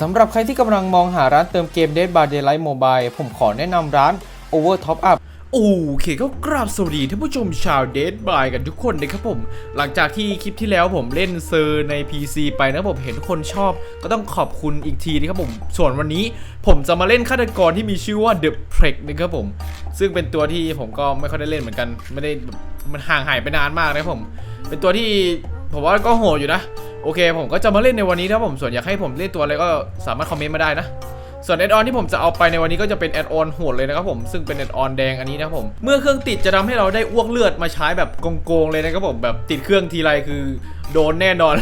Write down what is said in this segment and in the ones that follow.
สำหรับใครที่กำลังมองหาร้านเติมเกม Dead by Daylight Mobile ผมขอแนะนำร้าน Over Top Up โอเคก็กราบสวัสดีท่านผู้ชมชาว Dead by กันทุกคนนะครับผม หลังจากที่คลิปที่แล้วผมเล่นเซอร์ใน PC ไปนะผมเห็นทุกคนชอบ ก็ต้องขอบคุณอีกทีนะครับผม ส่วนวันนี้ผมจะมาเล่นฆาตกรที่มีชื่อว่า The p r e k นะครับผม ซึ่งเป็นตัวที่ผมก็ไม่ค่อยได้เล่นเหมือนกัน ไม่ได้มันห่างหายไปนานมากนะครับผม เป็นตัวที่ผมว่าก็โหดอยู่นะ โอเค ผมก็จะมาเล่นในวันนี้นะครับผมส่วนอยากให้ผมเล่นตัวอะไรก็สามารถคอมเมนต์มาได้นะ ส่วนแอดออนที่ผมจะเอาไปในวันนี้ก็จะเป็นแอดออนโหดเลยนะครับผมซึ่งเป็นแอดออนแดงอันนี้นะครับผมเมื่อเครื่องติดจะทำให้เราได้อ้วกเลือดมาใช้แบบโกงๆเลยนะครับผมแบบติดเครื่องทีไรคือ โดนแน่นอน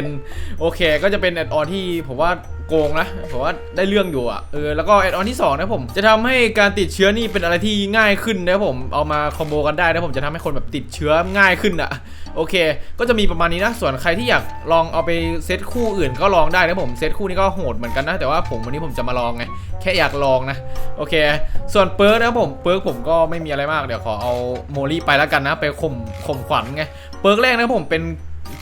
100%โอเค ก็จะเป็นแอดออนที่ผมว่าโกงนะผมว่าได้เรื่องอยู่อะเออแล้วก็แอดออนที่สองนะผม จะทำให้การติดเชื้อนี่เป็นอะไรที่ง่ายขึ้นนะผมเอามาคอมโบกันได้นะผมจะทำให้คนแบบติดเชื้อง่ายขึ้นอะโอเค ก็จะมีประมาณนี้นะส่วนใครที่อยากลองเอาไปเซตคู่อื่นก็ลองได้นะผมเซตคู่นี้ก็โหดเหมือนกันนะ แต่ว่าผมวันนี้ผมจะมาลองไงแค่อยากลองนะโอเค ส่วนเปิร์กนะผมเปิร์กผมก็ไม่มีอะไรมากเดี๋ยวขอเอาโมลี่ไปแล้วกันนะ ไปข่มข่มขวัญไงเปิร์กแรกนะผมเป็น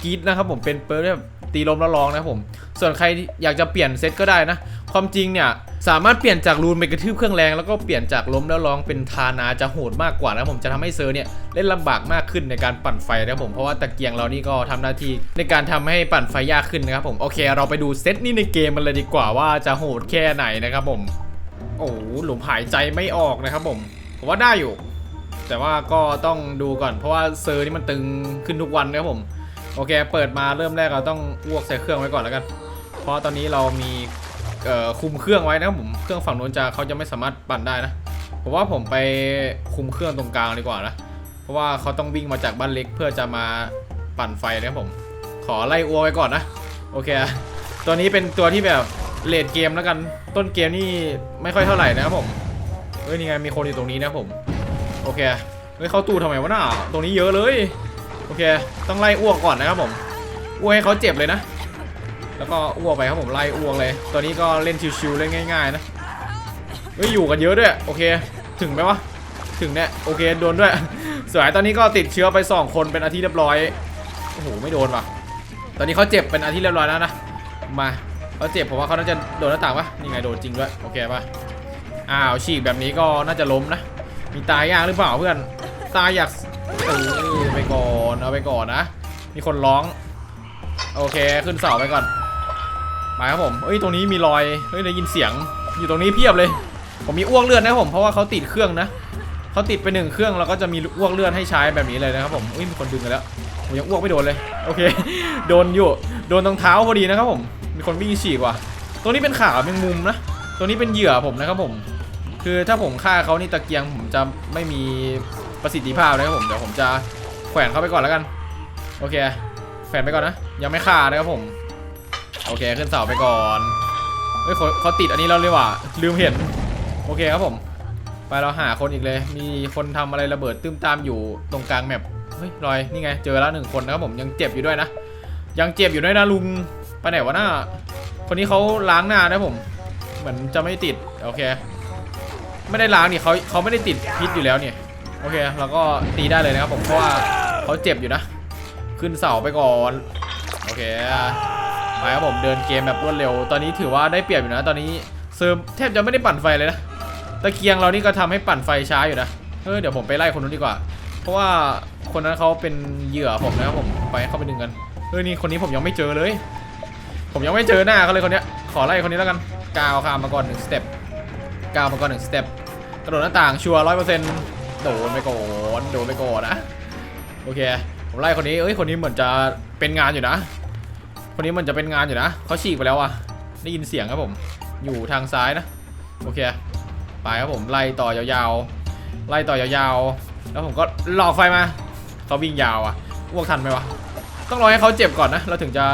กีดนะครับผมเป็นเปิร์แบบตีลมแล้วลองนะครับผม ส่วนใครอยากจะเปลี่ยนเซตก็ได้นะ ความจริงเนี่ยสามารถเปลี่ยนจากรูนไปกระทืบเครื่องแรงแล้วก็เปลี่ยนจากล้มแล้วร้องเป็นทานาจะโหดมากกว่านะผมจะทำให้เซอร์เนี่ยเล่นลำบากมากขึ้นในการปั่นไฟนะผมเพราะว่าตะเกียงเรานี่ก็ทำหน้าที่ในการทำให้ปั่นไฟยากขึ้นนะครับผมโอเค เราไปดูเซตนี้ในเกมมันเลยดีกว่าว่าจะโหดแค่ไหนนะครับผม โอ้โหหลุมหายใจไม่ออกนะครับผมผมว่าได้อยู่ แต่ว่าก็ต้องดูก่อนเพราะว่าเซอร์นี่มันตึงขึ้นทุกวันนะครับผม โอเค เปิดมาเริ่มแรกเราต้องอ้วกใส่เครื่องไว้ก่อนแล้วกัน เพราะตอนนี้เรามีคุมเครื่องไว้นะครับผมเครื่องฝั่งโน้นจะเขาจะไม่สามารถปั่นได้นะผมว่าผมไปคุมเครื่องตรงกลางดีกว่านะเพราะว่าเขาต้องวิ่งมาจากบ้านเล็กเพื่อจะมาปั่นไฟนะครับผม ขอไล่อัวไว้ก่อนนะโอเคตัวนี้เป็นตัวที่แบบเลดเกมแล้วกันต้นเกมนี่ไม่ค่อยเท่าไหร่นะครับผมเฮ้ยนี่ไงมีคนอยู่ตรงนี้นะผม โอเคเฮ้ยเขาตู้ทำไมวะน่ะตรงนี้เยอะเลย โอเค ต้องไล่อ้วกก่อนนะครับผมอ้วกให้เขาเจ็บเลยนะ แล้วก็อ้วกไปครับผมไล่อ้วกเลย ตัวนี้ก็เล่นชิวๆเล่นง่ายๆนะเฮ้ยอยู่กันเยอะด้วยโอเค ถึงไหมวะถึงเนี่ยโอเคโดนด้วยสวยตอนนี้ก็ติดเชื้อไป 2 คนเป็นอาทิตย์เรียบร้อยโอ้โหไม่โดนว่ะ ตอนนี้เขาเจ็บเป็นอาทิตย์เรียบร้อยแล้วนะมาเขาเจ็บผมว่าเขาน่าจะโดนหน้าต่างปะนี่ไงโดนจริงด้วยโอเคปะอ้าวฉีกแบบนี้ก็น่าจะล้มนะมีตายยากหรือเปล่าเพื่อนตายอยาก เออไปก่อนเอาไปก่อนนะ มีคนร้อง โอเคขึ้นเสาไปก่อนมาครับผมเอ้ยตรงนี้มีรอยเฮ้ยได้ยินเสียง อยู่ตรงนี้เพียบเลย ผมมีอ้วกเลือดนะครับผมเพราะว่าเขาติดเครื่องนะเขาติดไปหนึ่งเครื่องแล้วก็จะมีอ้วกเลือดให้ใช้แบบนี้เลยนะครับผมอุ้ยมีคนดึงกันแล้วผมยังอ้วกไม่โดนเลยโอเค โดนอยู่โดนตรงเท้าพอดีนะครับผมมีคนวิ่งฉีกว่ะตัวนี้เป็นขาแมงมุมนะตัวนี้เป็นเหยื่อผมนะครับผม คือถ้าผมฆ่าเขานี่ตะเกียงผมจะไม่มี ประสิทธิภาพนะครับผมเดี๋ยวผมจะแขวนเข้าไปก่อนแล้วกัน โอเค แขวนไปก่อนนะ ยังไม่ฆ่านะครับผม โอเคขึ้นเสาไปก่อนเฮ้ยเขาติดอันนี้แล้วเลยว่ะลืมเห็น โอเคครับผม ไปเราหาคนอีกเลย มีคนทำอะไรระเบิดตื้มตามอยู่ตรงกลางแมปเฮ้ยลอยนี่ไงเจอแล้วหนึ่งคนนะครับผมยังเจ็บอยู่ด้วยนะยังเจ็บอยู่ด้วยนะลุงไปไหนวะหน้าคนนี้เขาล้างหน้านะผม เหมือนจะไม่ติดโอเค ไม่ได้ล้างนี่เขาเขาไม่ได้ติดพิษอยู่แล้วเนี่ย อเคเราก็ตีได้เลยนะครับผมเพราะว่าเขาเจ็บอยู่นะ ขึ้นเสาไปก่อนโอเคไปครับผมเดินเกมแบบรวดเร็ว ตอนนี้ถือว่าได้เปรียบอยู่นะ ตอนนี้เซิร์ฟแทบจะไม่ได้ปั่นไฟเลยนะตะเกียงเรานี่ก็ทำให้ปั่นไฟช้าอยู่นะเออเดี๋ยวผมไปไล่คนนู้นดีกว่า เพราะว่าคนนั้นเขาเป็นเหยื่อผมนะครับผมไปเข้าไปดึงกันเออนี่คนนี้ผมยังไม่เจอเลย ผมยังไม่เจอหน้าเขาเลยคนเนี้ยขอไล่คนนี้แล้วกันกาวข้ามมาก่อนหนึ่งสเต็ปกาวมาก่อนหนึ่งสเต็ปกระโดดหน้าต่างชัวร์ร้อยเปอร์เซ็นต์ โดนไปก่อนโดนไปก่อนนะโอเค ผมไล่คนนี้เอ้ยคนนี้เหมือนจะเป็นงานอยู่นะ คนนี้มันจะเป็นงานอยู่นะเขาฉีกไปแล้วอะได้ยินเสียงครับผม อยู่ทางซ้ายนะโอเคไปครับผมไล่ต่อยาวๆไล่ต่อยาวๆแล้วผมก็หลอกไฟมาเขาวิ่งยาวอะวกทันไหมวะต้องรอให้เขาเจ็บก่อนนะเราถึงจะ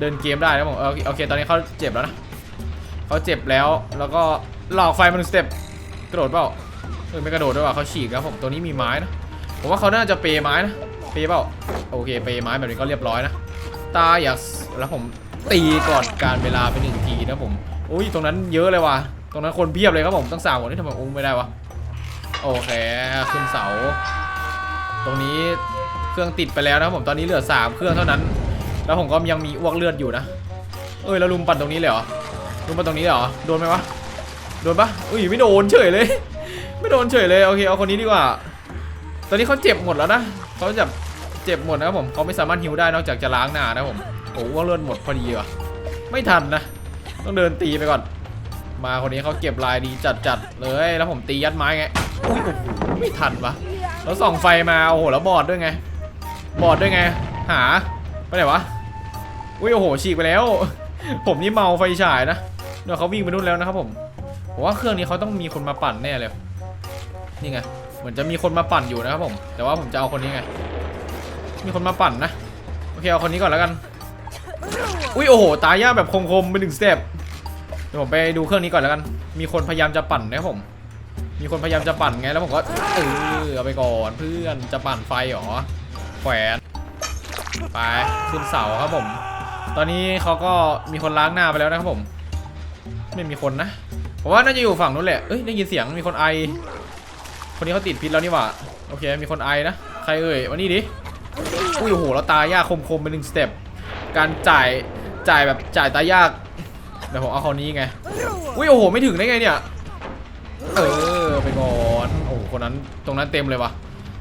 เดินเกมได้นะผมเออโอเคตอนนี้เขาเจ็บแล้วนะเขาเจ็บแล้วแล้วก็หลอกไฟมันสเต็ปกระโดดเปล่า เออไม่กระโดดด้วยว่ะเขาฉีกครับผมตัวนี้มีไม้นะผมว่าเขาน่าจะเปย์ไม้นะเปย์เปล่าโอเคเปย์ไม้แบบนี้ก็เรียบร้อยนะตาอยากแล้วผมตีก่อนการเวลาไปหนึ่งทีนะผมอุ้ยตรงนั้นเยอะเลยว่ะตรงนั้นคนเพียบเลยครับผมตั้งสามคนนี่ทำไมอุ้มไม่ได้วะโอเคขึ้นเสา ตรงนี้เครื่องติดไปแล้วนะผมตอนนี้เหลือสามเครื่องเท่านั้น แล้วผมก็ยังมีอ้วกเลือดอยู่นะเอ้ยแล้วลุมปั่นตรงนี้เลยเหรอลุมปั่นตรงนี้เลยเหรอโดนไหมวะโดนปะอุ้ยไม่โดนเฉยเลย ไม่โดนเฉยเลยโอเคเอาคนนี้ดีกว่า ตอนนี้เขาเจ็บหมดแล้วนะเขาจะเจ็บหมดนะครับผมเขาไม่สามารถฮิวได้นอกจากจะล้างหน้านะผมโอ้ว่าเลือดหมดพอดีว่ะไม่ทันนะ ต้องเดินตีไปก่อน มาคนนี้เขาเก็บลายดีจัดๆเลยแล้วผมตียัดไม้ไงโอ้โหไม่ทันวะแล้วส่องไฟมาโอ้โหแล้วบอดด้วยไง บอดด้วยไง หาไปไหนวะอุ้ยโอ้โหฉีกไปแล้ว ผมนี่เมาไฟฉายนะเดี๋ยวเขาวิ่งไปนู่นแล้วนะครับผมผมว่าเครื่องนี้เขาต้องมีคนมาปั่นแน่เลย นี่ไง เหมือนจะมีคนมาปั่นอยู่นะครับผม แต่ว่าผมจะเอาคนนี้ไง มีคนมาปั่นนะ โอเคเอาคนนี้ก่อนแล้วกัน อุ้ยโอ้โห ตายยากแบบคมๆไปหนึ่งสเต็ปเดี๋ยวผมไปดูเครื่องนี้ก่อนแล้วกัน มีคนพยายามจะปั่นนะครับผม มีคนพยายามจะปั่นไง แล้วผมก็ เออเอาไปก่อนเพื่อน จะปั่นไฟเหรอ แขวน ไปขึ้นเสาครับผม ตอนนี้เขาก็มีคนล้างหน้าไปแล้วนะครับผม ไม่มีคนนะผมว่าน่าจะอยู่ฝั่งนู้นแหละ เอ้ยได้ยินเสียงมีคนไอ คนนี้เขาติดพิษแล้วนี่หว่าโอเคมีคนไอนะใครเอ่ยวันนี้ดิอุ้ยโอ้โหแล้วตายยากคมๆเป็นหนึ่งสเต็ปการจ่ายจ่ายแบบจ่ายตายยากเดี๋ยวผมเอาคนนี้ไงอุ้ยโอ้โหไม่ถึงได้ไงเนี่ยเออไปก่อนโอ้โหคนนั้นตรงนั้นเต็มเลยวะ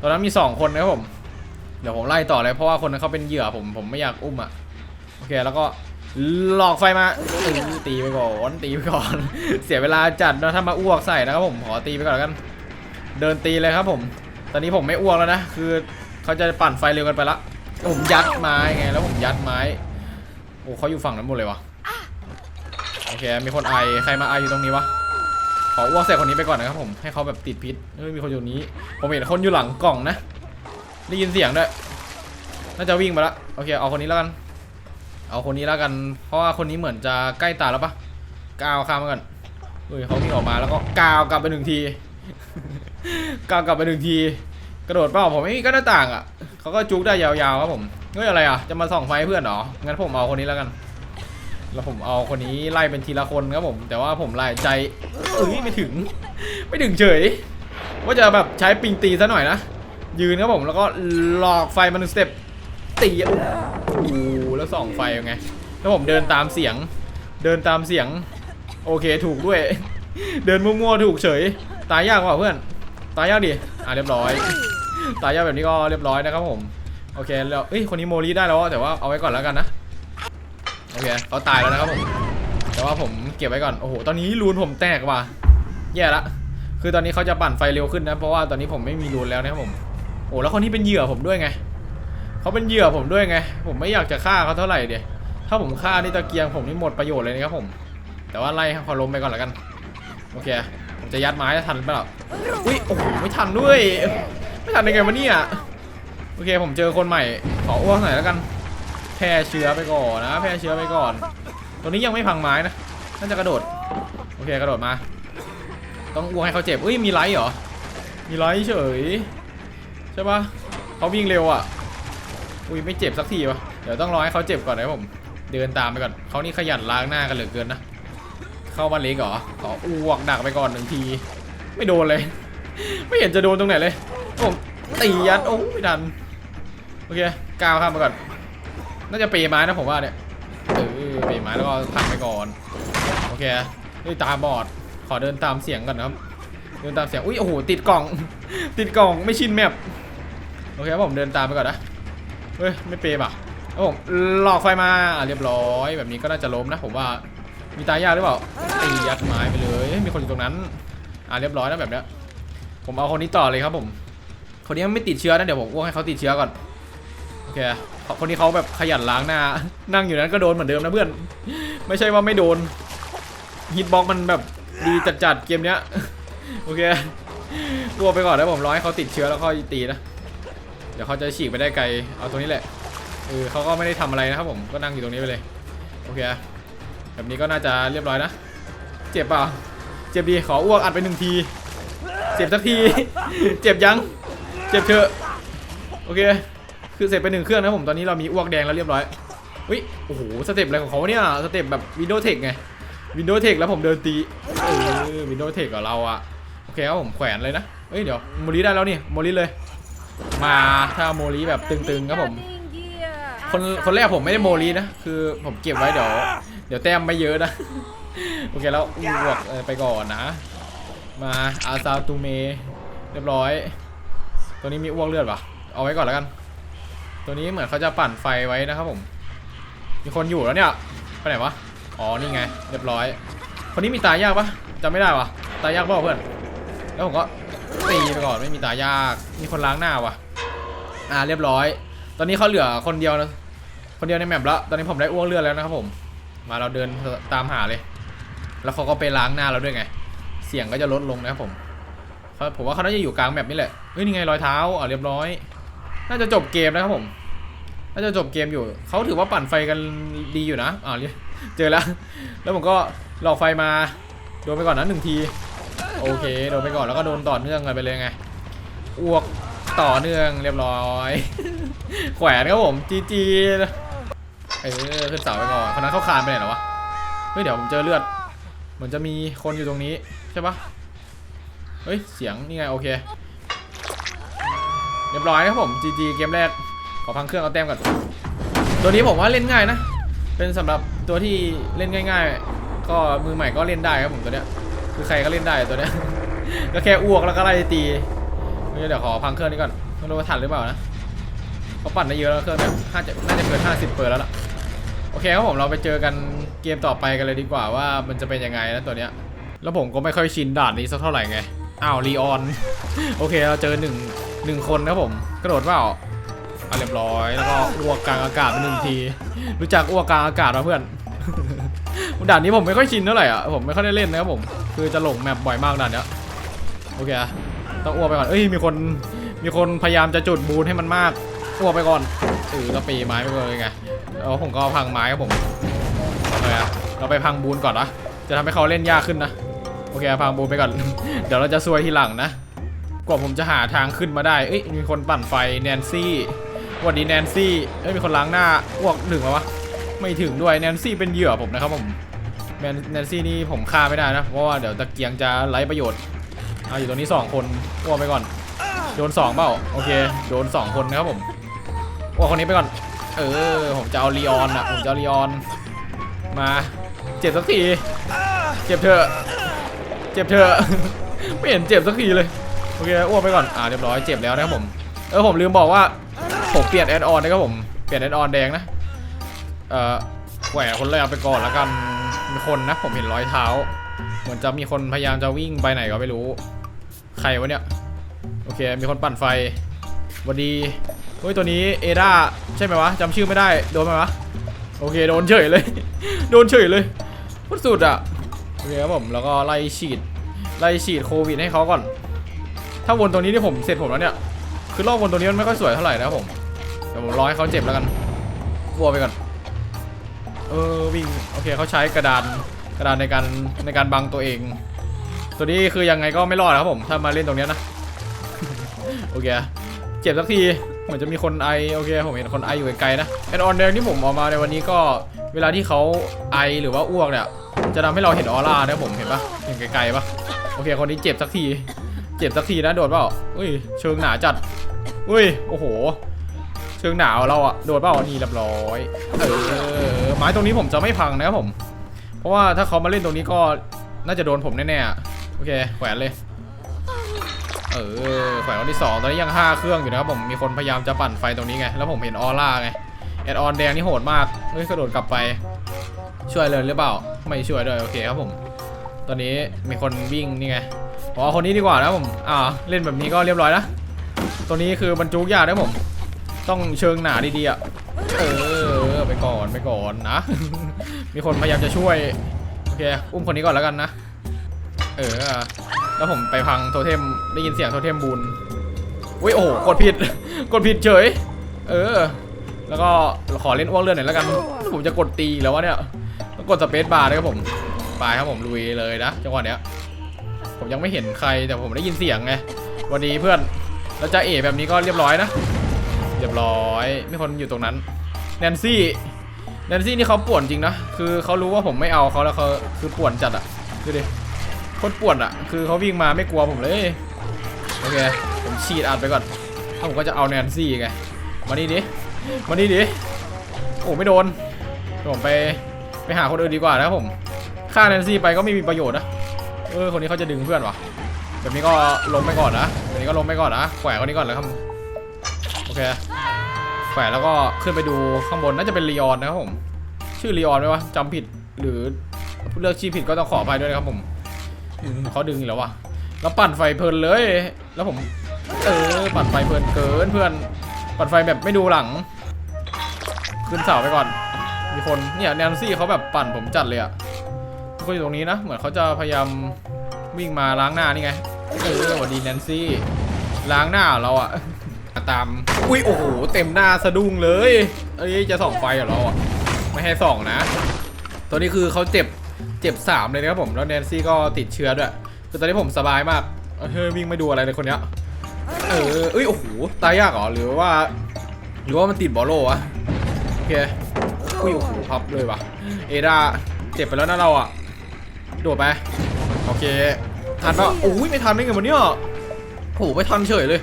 ตอนนั้นมีสองคนนะครับผมเดี๋ยวผมไล่ต่อเลยเพราะว่าคนนั้นเขาเป็นเหยื่อผมผมไม่อยากอุ้มอะโอเคแล้วก็หลอกไฟมาตีไปก่อนตีไปก่อน เสียเวลาจัดนะถ้ามาอ้วกใส่นะครับผมขอตีไปก่อนแล้วกัน เดินตีเลยครับผม ตอนนี้ผมไม่อ้วกแล้วนะ คือเขาจะปั่นไฟเร็วกันไปละ ผมยัดไม้ไง แล้วผมยัดไม้ โอ้เขาอยู่ฝั่งนั้นหมดเลยวะโอเค มีคนไอ ใครมาไออยู่ตรงนี้วะ ขออ้วกใส่คนนี้ไปก่อนนะครับผม ให้เขาแบบติดพิษเฮ้ยมีคนอยู่นี้ ผมเห็นคนอยู่หลังกล่องนะ ได้ยินเสียงด้วย น่าจะวิ่งมาละ โอเค เอาคนนี้แล้วกัน เอาคนนี้แล้วกัน เพราะว่าคนนี้เหมือนจะใกล้ตายแล้วปะกาวข้ามมาก่อนเฮ้ยเขาวิ่งออกมาแล้วก็กาวกลับไปหนึ่งที ก้าวกลับไปหนึ่งที กระโดดเปล่าผมไม่มีก็หน้าต่างอะเขาก็จุกได้ยาวๆครับผมเฮ้ยอะไรอะจะมาส่องไฟเพื่อนเหรองั้นผมเอาคนนี้แล้วกัน แล้วผมเอาคนนี้ไล่เป็นทีละคนครับผม แต่ว่าผมไล่ใจเอ้ยไม่ถึง ไม่ถึงเฉย ว่าจะแบบใช้ปิงตีซะหน่อยนะยืนครับผมแล้วก็หลอกไฟมาหนึ่งสเต็ปตีโอ้โหแล้วส่องไฟยังไงแล้วผมเดินตามเสียง เดินตามเสียง โอเคถูกด้วย เดินมั่วๆถูกเฉย ตายยากกว่าเพื่อน ตายยากดิอะเรียบร้อย ตายยากแบบนี้ก็เรียบร้อยนะครับผม โอเคแล้วเอ้ยคนนี้โมลีได้แล้วแต่ว่าเอาไว้ก่อนแล้วกันนะ โอเคเขาตายแล้วนะครับผม แต่ว่าผมเก็บไว้ก่อน โอ้โห ตอนนี้รูนผมแตกว่ะ แย่ละ คือตอนนี้เขาจะปั่นไฟเร็วขึ้นนะ เพราะว่าตอนนี้ผมไม่มีรูนแล้วนะครับผม โอ้แล้วคนนี้เป็นเหยื่อผมด้วยไง เขาเป็นเหยื่อผมด้วยไง ผมไม่อยากจะฆ่าเขาเท่าไหร่เดียถ้าผมฆ่านี่ตะเกียงผมนี่หมดประโยชน์เลยนะครับผม แต่ว่าไล่เขาล้มไปก่อนแล้วกัน โอเคผม จะยัดไม้ทันเปล่าอุ้ยโอ้โหไม่ทันด้วย ไม่ทันได้ไงวะเนี่ยโอเคผมเจอคนใหม่ ขออ้วกหน่อยแล้วกัน แพร่เชื้อไปก่อนนะแพร่เชื้อไปก่อน ตัวนี้ยังไม่พังไม้นะน่าจะกระโดดโอเคกระโดดมา ต้องอ้วกให้เขาเจ็บอุ้ยมีไลท์เหรอมีไลท์เฉยใช่ปะเขาวิ่งเร็วอะอุ้ยไม่เจ็บสักทีวะเดี๋ยวต้องรอให้เขาเจ็บก่อนนะผม เดินตามไปก่อนเขานี่ขยันล้างหน้ากันเหลือเกินนะ เข้าบ้านเล็กเหรอขออ้วกดักไปก่อนหนึ่งที ไม่โดนเลย ไม่เห็นจะโดนตรงไหนเลยผมตียัดโอ้ไม่ดันโอเคก้าวข้ามไปก่อน น่าจะเปย์ไม้นะผมว่าเนี่ยเออเปย์ไม้แล้วก็พังไปก่อน โอเคนี่ตาบอด ขอเดินตามเสียงก่อนครับ เดินตามเสียง อุ้ยโอ้โหติดกล่อง ติดกล่องไม่ชินแมปโอเคผมเดินตามไปก่อนนะ เฮ้ยไม่เปย์ป่ะครับผมหลอกไฟมาเรียบร้อยแบบนี้ก็น่าจะล้มนะผมว่า มีตายยากหรือเปล่าตียัดไม้ไปเลยมีคนอยู่ตรงนั้น อะเรียบร้อยนะแบบเนี้ยผมเอาคนนี้ต่อเลยครับผม คนนี้ไม่ติดเชื้อนะเดี๋ยวผมอ้วกให้เขาติดเชื้อก่อนโอเคคนนี้เขาแบบขยันล้างหน้า นั่งอยู่นั้นก็โดนเหมือนเดิมนะเพื่อน ไม่ใช่ว่าไม่โดนฮิตบ็อกมันแบบดีจัดๆเกมเนี้ยโอเคอ้วไปก่อนแล้วผมรอให้เขาติดเชื้อแล้วค่อยตีนะเดี๋ยวเขาจะฉีกไปได้ไกลเอาตรงนี้แหละเออเขาก็ไม่ได้ทำอะไรนะครับผมก็นั่งอยู่ตรงนี้ไปเลยโอเค แบบนี้ก็น่าจะเรียบร้อยนะ เจ็บเปล่าเจ็บดีขออ้วกอัดไปหนึ่งที เจ็บสักที เจ็บยัง เจ็บเถอะ โอเค คือเสร็จไปหนึ่งเครื่องนะผม ตอนนี้เรามีอ้วกแดงแล้วเรียบร้อยอุ้ย โอ้โห สเต็ปอะไรของเขาเนี่ย สเต็ปแบบวินโดว์เทคไงวินโดว์เทคแล้วผมเดินตีเออวินโดว์เทคกับเราอะโอเคครับผมแขวนเลยนะเฮ้ยเดี๋ยวโมลิได้แล้วนี่โมลิเลย มาถ้าโมลีแบบตึงๆครับผม คนคนแรกผมไม่ได้โมลีนะ คือผมเก็บไว้เดี๋ยว เดี๋ยวแต้มไม่เยอะนะ โอเคแล้วอ้วกไปก่อนนะ มาอาซาตูเมเรียบร้อย ตัวนี้มีอ้วกเลือดปะเอาไว้ก่อนแล้วกัน ตัวนี้เหมือนเขาจะปั่นไฟไว้นะครับผม มีคนอยู่แล้วเนี่ย ไปไหนวะ อ๋อ นี่ไง เรียบร้อย คนนี้มีตายากปะจำไม่ได้วะตายากเปล่าเพื่อน แล้วผมก็ตีไปก่อนไม่มีตายาก มีคนล้างหน้าวะอ่า เรียบร้อย ตอนนี้เขาเหลือคนเดียวนะ คนเดียวในแมปแล้ว ตอนนี้ผมได้อ้วกเลือดแล้วนะครับผม มาเราเดินตามหาเลย แล้วเขาก็ไปล้างหน้าเราด้วยไง เสียงก็จะลดลงนะครับผมเขาผมว่าเขาน่าจะอยู่กลางแมปนี่แหละเฮ้ยนี่ไงรอยเท้าอะเรียบร้อย น่าจะจบเกมนะครับผมน่าจะจบเกมอยู่ เขาถือว่าปั่นไฟกันดีอยู่นะอ่าเรียเจอแล้ว แล้วผมก็หลอกไฟมาโดนไปก่อนนะหนึ่งที โอเคโดนไปก่อนแล้วก็โดนต่อเนื่องกันไปเลยไงอ้วกต่อเนื่องเรียบร้อย แขวนครับผมจีจี เออขึ้นเสาไปก่อนคนนั้นเขาคานไปไหนหรอวะเฮ้ยเดี๋ยวผมเจอเลือด เหมือนจะมีคนอยู่ตรงนี้ใช่ปะเฮ้ยเสียงนี่ไงโอเค เรียบร้อยครับผม GG เกมแรกขอพังเครื่องเอาแต้มก่อนตัวนี้ผมว่าเล่นง่ายนะ เป็นสำหรับตัวที่เล่นง่าย ๆ ก็มือใหม่ก็เล่นได้ครับผมตัวเนี้ยคือใครก็เล่นได้ตัวเนี้ยก็แค่อ้วกแล้วก็ไล่ตีเดี๋ยวขอพังเครื่องนี้ก่อนไม่รู้ว่าทันหรือเปล่านะเขาปั่นได้เยอะแล้วเครื่องเนี้ยน่าจะน่าจะเกิน50เปิดแล้วล่ะ เคครับผมเราไปเจอกันเกมต่อไปกันเลยดีกว่าว่ามันจะเป็นยังไงนะตัวเนี้ย แล้วผมก็ไม่ค่อยชินด่านนี้สักเท่าไหร่ไง อ้าวรีออน โอเคเราเจอหนึ่งหนึ่งคนครับผม กระโดดเปล่าอะเรียบร้อยแล้วก็อ้วกกลางอากาศไปหนึ่งที รู้จักอ้วกกลางอากาศมาเพื่อนด่านนี้ผมไม่ค่อยชินเท่าไหร่อะผมไม่ค่อยได้เล่นนะครับผม คือจะหลงแมปบ่อยมากด่านเนี้ยโอเคอะต้องอ้วกไปก่อนเอ้ยมีคนมีคนพยายามจะจุดบูนให้มันมาก อ้วกไปก่อนเออก็ปีไม้ไปเลยไงแล้วผมก็พังไม้ครับผมโอเอะเราไปพังบูนก่อนนะจะทำให้เขาเล่นยากขึ้นนะโอเคพังบูนไปก่อน เดี๋ยวเราจะซวยทีหลังนะกว่าผมจะหาทางขึ้นมาได้เอ้ยมีคนปั่นไฟแนนซี่วัสดีแนนซี่เอ้ยมีคนล้างหน้าอ้วกถึงแล้ววะไม่ถึงด้วยแนนซี่เป็นเหยื่อผมนะครับผมแนนซี่นี่ผมฆ่าไม่ได้นะเพราะว่าเดี๋ยวตะเกียงจะไร้ประโยชน์เอาอยู่ตรงนี้สองคนอ้วกไปก่อนโดนสองเปล่าโอเคโดนสองคนนะครับผม วกคนนี้ไปก่อน เออ ผมจะเอาลีออนอะ ผมจะเอาลีออน มา เจ็บสักที เจ็บเถอะ เจ็บเถอะ ไม่เห็นเจ็บสักทีเลย โอเคอ้วกไปก่อน อ่า เรียบร้อย เจ็บแล้วนะครับผม เออ ผมลืมบอกว่า ผมเปลี่ยนแอดออนนะครับผม เปลี่ยนแอดออนแดงนะ เอ่อ แหวคนแรกไปก่อนแล้วกัน มีคนนะ ผมเห็นรอยเท้า เหมือนจะมีคนพยายามจะวิ่งไปไหนก็ไม่รู้ ใครวะเนี่ย โอเค มีคนปั่นไฟวัสดี เฮ้ยตัวนี้เอดาใช่ไหมวะจำชื่อไม่ได้โดนไหมวะโอเคโดนเฉยเลย โดนเฉยเลยพุดสุดอะโอเคครับผมแล้วก็ไล่ฉีดไล่ฉีดโควิดให้เขาก่อน ถ้าวนตรงนี้ที่ผมเสร็จผมแล้วเนี่ยคือรอบวนตรงนี้มันไม่ค่อยสวยเท่าไหร่นะผมเดี๋ยวผมรอให้เขาเจ็บแล้วกันวัวไปก่อนเออวิ่งโอเคเขาใช้กระดานกระดานในการในการบังตัวเอง ตัวนี้คือยังไงก็ไม่รอดนะครับผมถ้ามาเล่นตรงนี้นะโอเคเจ็บสักที เหมือนจะมีคนไอโอเคผมเห็นคนไออยู่ไกลๆนะแอนออนแดงที่ผมออกมาในวันนี้ก็เวลาที่เขาไอหรือว่าอ้วกเนี่ยจะทำให้เราเห็นออร่านะผมเห็นปะเห็นไกลๆปะโอเคคนนี้เจ็บสักที เจ็บสักทีนะโดดเปล่าอุ้ยเชิงหนาจัดอุ้ยโอ้โห เชิงหนาวเราอะโดดเปล่านี่เรียบร้อยเออไม้ตรงนี้ผมจะไม่พังนะครับผม เพราะว่าถ้าเขามาเล่นตรงนี้ก็น่าจะโดนผมแน่ๆอะโอเคแขวนเลย เออแขวนวันที่สองตอนนี้ยังห้าเครื่องอยู่นะครับผมมีคนพยายามจะปั่นไฟตรงนี้ไงแล้วผมเห็นออร่าไงแอดออนแดงนี่โหดมากเฮ้ยกระโดดกลับไปช่วยเลยหรือเปล่า ไม่ช่วยด้วยโอเคครับผม ตอนนี้มีคนวิ่งนี่ไงอ๋อคนนี้ดีกว่านะผมอ่าเล่นแบบนี้ก็เรียบร้อยนะตัวนี้คือบรรจุยากนะผม ต้องเชิงหนาดีๆอะเออไปก่อนไปก่อนนะ มีคนพยายามจะช่วยโอเคอุ้มคนนี้ก่อนแล้วกันนะเออแล้วผมไปพังโทเทม ได้ยินเสียงโทเทมบูนอุ้ยโอ้โหกดผิด กดผิดเฉย เออ แล้วก็ขอเล่นอ้วกเลือดหน่อยแล้วกัน ผมจะกดตีแล้ววะเนี่ยต้องกดสเปซบาร์ด้วยครับผม ไปครับผมลุยเลยนะจังหวะเนี้ย ผมยังไม่เห็นใครแต่ผมได้ยินเสียงไง วันนี้เพื่อน แล้วจะเอแบบนี้ก็เรียบร้อยนะ เรียบร้อยมีคนอยู่ตรงนั้น แนนซี่ แนนซี่นี่เขาป่วนจริงนะ คือเขารู้ว่าผมไม่เอาเขาแล้วเขาคือป่วนจัดอะดูดิ โคตรปวดอะคือเขาวิ่งมาไม่กลัวผมเลย โอเค ผมฉีดอัดไปก่อนถ้าผมก็จะเอาแนนซี่ไง มานี่ดิ มานี่ดิ โอ้ไม่โดน ผมไปไปหาคนอื่นดีกว่านะผม ฆ่าแนนซี่ไปก็ไม่มีประโยชน์นะ เออคนนี้เขาจะดึงเพื่อนวะแบบนี้ก็ล้มไปก่อนนะแบบนี้ก็ล้มไปก่อนนะ แขวนคนนี้ก่อนเลยครับ โอเค แขวนแล้วก็ขึ้นไปดูข้างบนน่าจะเป็นลีออนนะครับผม ชื่อลีออนไหมวะจำผิดหรือเลือกชื่อผิดก็ต้องขออภัยด้วยนะครับผมอืมเขาดึงอีกแล้ววะ แล้วปั่นไฟเพลินเลย แล้วผม เออ ปั่นไฟเพลินเกินเพื่อน ปั่นไฟแบบไม่ดูหลัง ขึ้นเสาไปก่อน มีคน เนี่ยแนนซี่เขาแบบปั่นผมจัดเลยอะก็อยู่ตรงนี้นะ เหมือนเขาจะพยายามวิ่งมาล้างหน้านี่ไง เออสวัสดีแนนซี่ ล้างหน้าเราอะตาม อุ้ยโอ้โห เต็มหน้าสะดุ้งเลย เอ้ย จะส่องไฟเหรอเราอะไม่ให้ส่องนะ ตัวนี้คือเขาเจ็บ เจ็บสามเลยนะครับผม แล้วแนนซี่ก็ติดเชื้อด้วย คือตอนนี้ผมสบายมากเฮ้ยวิ่งไม่ดูอะไรเลยคนเนี้ยเออเอ้ยโอ้โหตายยากเหรอหรือว่า หรือว่ามันติดบอลโลวะโอเคอุ้ยโอ้โหพับเลยวะเอดาเจ็บไปแล้วนะเราอะโดดไปโอเคทันปะโอ้ยไม่ทันได้ไงวันเนี้ยโอ้โหไม่ทันเฉยเลย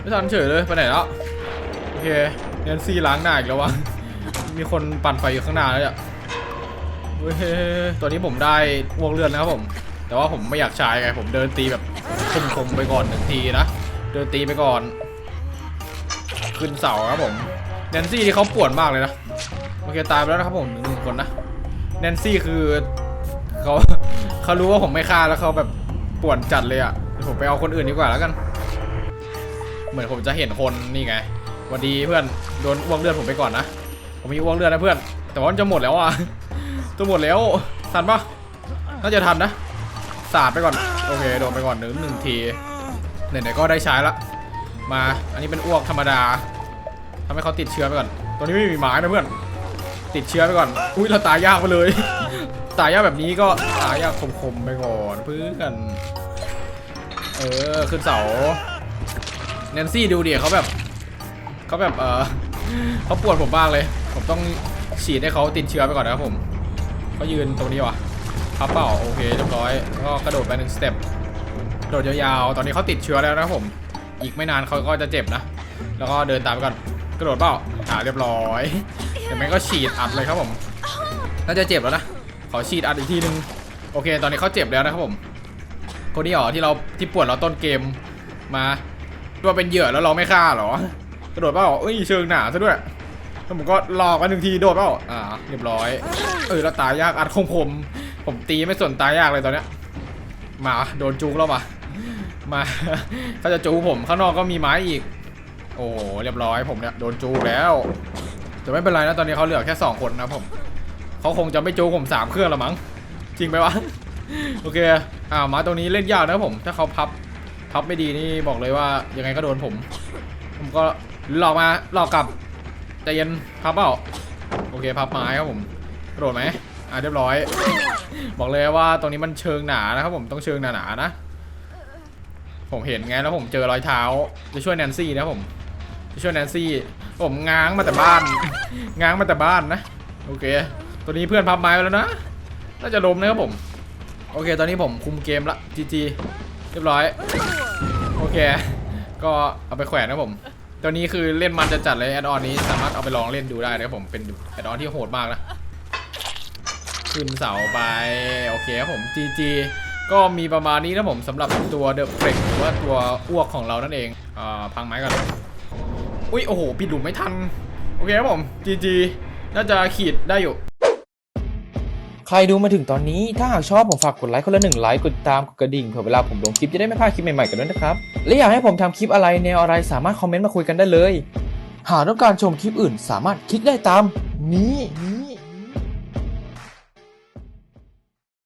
ไม่ทันเฉยเลยไปไหนแล้วโอเคแนนซี่ล้างหน้าอีกแล้ววะมีคนปั่นไฟอยู่ข้างหน้าแล้วอะเฮ้ยตัวนี้ผมได้วงเลือดนะครับผม แต่ว่าผมไม่อยากใช้ไงผมเดินตีแบบคมๆไปก่อนหนึ่งทีนะ เดินตีไปก่อน ขึ้นเสาครับผมแนนซี่ที่เขาปวดมากเลยนะโอเคตายไปแล้วนะครับผมหนึ่งคนนะแนนซี่คือเขาเขารู้ว่าผมไม่ฆ่าแล้วเขาแบบป่วนจัดเลยอะ่ะผมไปเอาคนอื่นดีกว่าแล้วกัน เหมือนผมจะเห็นคนนี่ไงวันดีเพื่อนโดนอ้วกเลือดผมไปก่อนนะผมมีอ้วกเลือดนะเพื่อน แต่ว่ามันจะหมดแล้วอะจะหมดแล้วทันปะน่าจะทันนะ สาดไปก่อน โอเค โดนไปก่อนหนึ่งหนึ่งทีไหนๆก็ได้ใช้ละ มา อันนี้เป็นอ้วกธรรมดาทำให้เขาติดเชื้อไปก่อน ตัวนี้ไม่มีไม้นะเพื่อน ติดเชื้อไปก่อน อุ้ยเราตายยากไปเลย ตายยากแบบนี้ก็ตายยากคมๆไปก่อนเพื่อน เออ ขึ้นเสา แนนซี่ดูดิเขาแบบเขาแบบเออเขาปวดผมบ้างเลย ผมต้องฉีดให้เขาติดเชื้อไปก่อนนะครับผมเขายืนตรงนี้วะ พับเปล่าโอเคเรียบร้อยแล้วก็กระโดดไปหนึ่งสเต็ปโดดยาวๆ ตอนนี้เขาติดเชื้อแล้วนะผม อีกไม่นานเขาก็จะเจ็บนะ แล้วก็เดินตามไปก่อน กระโดดเปล่าอ่าเรียบร้อยแต่แม่งก็ฉีดอัดเลยครับผม น่าจะเจ็บแล้วนะ ขอฉีดอัดอีกทีนึง โอเค ตอนนี้เขาเจ็บแล้วนะครับผม คนนี้เหรอที่เราที่ปวดเราต้นเกมมาตัวเป็นเหยื่อแล้วเราไม่ฆ่าหรอ กระโดดเปล่าเอ้ยเชิงหนาซะด้วยแล้วผมก็หลอกมาหนึ่งทีโดดเปล่าอ่า เรียบร้อย เออแล้วตายยากอัดคงผม ผมตีไม่สนตายยากเลยตอนเนี้ยมาโดนจุกแล้วมามาเขาจะจูผมข้างนอกก็มีไม้อีก โอ้โหเรียบร้อยผมเนี่ยโดนจูแล้วแต่ไม่เป็นไรนะตอนนี้เขาเหลือแค่สองคนนะผมเขาคงจะไม่จูผมสามเครื่องละมั้งจริงไหมวะโอเคอ่ามาตรงนี้เล่นยากนะผม ถ้าเขาพับพับไม่ดีนี่บอกเลยว่ายังไงก็โดนผม ผมก็หลอกมาหลอกกลับใจเย็นพับเปล่าโอเคพับไม้ครับผมกระโดดไหม อ่าเรียบร้อย บอกเลยว่าตรงนี้มันเชิงหนานะครับผมต้องเชิงหนาๆนะ ผมเห็นไงแล้วผมเจอรอยเท้า จะช่วยแนนซี่นะผมจะช่วยแนนซี่ ผมง้างมาแต่บ้าน ง้างมาแต่บ้านนะ โอเค ตัวนี้เพื่อนพับไม้ไปแล้วนะ น่าจะล้มนะครับผม โอเค ตอนนี้ผมคุมเกมละจีจีเรียบร้อย โอเค ก็เอาไปแขวนนะผมตัวนี้คือเล่นมันจะจัดเลยแอดออนนี้สามารถเอาไปลองเล่นดูได้นะครับผมเป็นแอดออนที่โหดมากนะ ขึ้นเสาไป โอเคครับผม GG ก็มีประมาณนี้นะผมสำหรับตัวเดอะเฟกหรือว่าตัวอ้วกของเรานั่นเองอ่าพังไม้ก่อนอุ้ยโอ้โหปิดหลุมไม่ทัน โอเคครับผม GG น่าจะขีดได้อยู่ใครดูมาถึงตอนนี้ถ้าหากชอบผมฝากกดไลค์คนละหนึ่งไลค์กดติดตามกดกระดิ่งเผื่อเวลาผมลงคลิปจะได้ไม่พลาดคลิปใหม่ๆกันด้วยนะครับ และอยากให้ผมทำคลิปอะไรแนวอะไรสามารถคอมเมนต์มาคุยกันได้เลย หากต้องการชมคลิปอื่นสามารถคลิกได้ตามนี้นี้